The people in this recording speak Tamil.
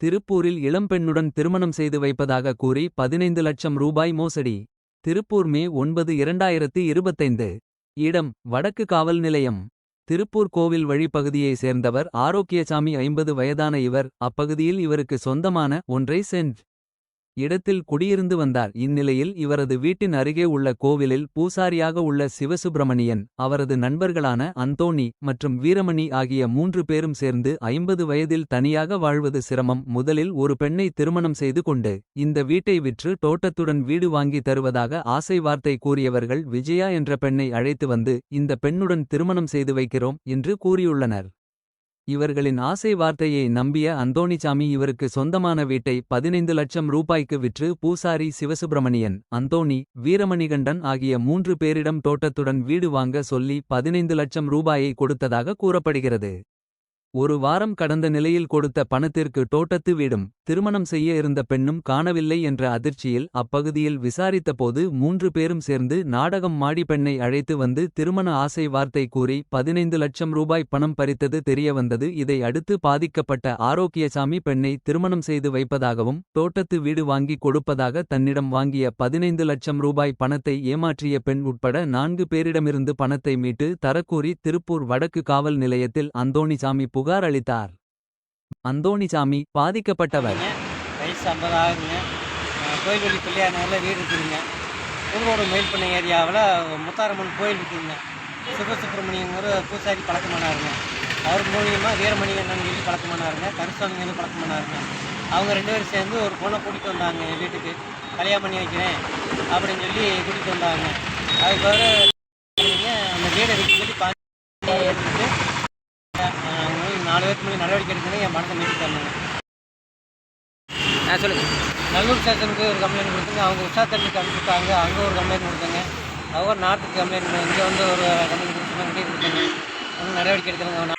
திருப்பூரில் இளம்பெண்ணுடன் திருமணம் செய்து வைப்பதாக கூறி பதினைந்து லட்சம் ரூபாய் மோசடி. திருப்பூர் மே ஒன்பது இரண்டாயிரத்து இருபத்தைந்து. இடம் வடக்கு காவல் நிலையம். திருப்பூர் கோவில் வழிப்பகுதியை சேர்ந்தவர் ஆரோக்கியசாமி ஐம்பது வயதான இவர். அப்பகுதியில் இவருக்கு சொந்தமான ஒன்றை சென்ட். இடத்தில் குடியிருந்து வந்தார். இந்நிலையில் இவரது வீட்டின் அருகே உள்ள கோவிலில் பூசாரியாக உள்ள சிவசுப்பிரமணியன் அவரது நண்பர்களான அந்தோணி மற்றும் வீரமணி ஆகிய மூன்று பேரும் சேர்ந்து ஐம்பது வயதில் தனியாக வாழ்வது சிரமம். முதலில் ஒரு பெண்ணை திருமணம் செய்து கொண்டு இந்த வீட்டை விற்று தோட்டத்துடன் வீடு வாங்கி தருவதாக ஆசை வார்த்தை கூறியவர்கள் விஜயா என்ற பெண்ணை அழைத்து வந்து இந்த பெண்ணுடன் திருமணம் செய்து வைக்கிறோம் என்று கூறியுள்ளனர். இவர்களின் ஆசை வார்த்தையை நம்பிய அந்தோணிசாமி இவருக்கு சொந்தமான வீட்டை பதினைந்து லட்சம் ரூபாய்க்கு விற்று பூசாரி சிவசுப்பிரமணியன் அந்தோணி வீரமணிகண்டன் ஆகிய மூன்று பேரிடம் தோட்டத்துடன் வீடு வாங்க சொல்லி பதினைந்து லட்சம் ரூபாயை கொடுத்ததாக கூறப்படுகிறது. ஒரு வாரம் கடந்த நிலையில் கொடுத்த பணத்திற்கு தோட்டத்து வீடும் திருமணம் செய்ய இருந்த பெண்ணும் காணவில்லை என்ற அதிர்ச்சியில் அப்பகுதியில் விசாரித்தபோது மூன்று பேரும் சேர்ந்து நாடகம் மாடி பெண்ணை அழைத்து வந்து திருமண ஆசை வார்த்தை கூறி பதினைந்து லட்சம் ரூபாய் பணம் பறித்தது தெரியவந்தது இதை அடுத்து பாதிக்கப்பட்ட ஆரோக்கியசாமி பெண்ணை திருமணம் செய்து வைப்பதாகவும் தோட்டத்து வீடு வாங்கி கொடுப்பதாக தன்னிடம் வாங்கிய பதினைந்து லட்சம் ரூபாய் பணத்தை ஏமாற்றிய பெண் உட்பட நான்கு பேரிடமிருந்து பணத்தை மீட்டு தரக்கூறி திருப்பூர் வடக்கு காவல் நிலையத்தில் அந்தோணிசாமி புகார் அளித்தார். அந்தோணிசாமி பாதிக்கப்பட்டவர். வயசு ஐம்பது கோயில்வெளி பிள்ளையார் வீடு இருக்குதுங்க. உங்களோட மேல் பண்ணை ஏரியாவில் முத்தாரம்மன் கோயில் இருக்குதுங்க. சிவசுப்பிரமணியங்கிற பூசாரி பழக்கமானாருங்க. அவர் மூலியமாக வீரமணிகண்ணன் சொல்லி பழக்கமானாருங்க. கருசாமிங்கன்னு பழக்கமானாருங்க. அவங்க ரெண்டு பேரும் சேர்ந்து ஒரு பொண்ணை கூட்டிகிட்டு வந்தாங்க என் வீட்டுக்கு. கல்யாணம் பண்ணி வைக்கிறேன் அப்படின்னு சொல்லி கூட்டிகிட்டு வந்தாங்க. அதுக்கு பிறகு அந்த வீடை விட்டு சொல்லி பார்த்து அவங்க நாலு நடவடிக்கை எடுக்கணும் என் பணத்தை மீட்டு தரணுங்க ஆ சொல்லுங்க. நல்லூர் ஸ்டேஷனுக்கு ஒரு கம்ப்ளைண்ட் கொடுத்துங்க அவங்க உஷா தண்ணிக்கு அனுப்பிச்சுட்டாங்க. அங்கே ஒரு கம்ப்ளைண்ட் கொடுத்தாங்க. அவங்க நார்த்துக்கு கம்ப்ளைண்ட் இங்கே வந்து ஒரு கம்ப்ளைண்ட் கொடுத்தாங்க கொடுத்தாங்க. ஒன்றும் நடவடிக்கை எடுக்கிறாங்க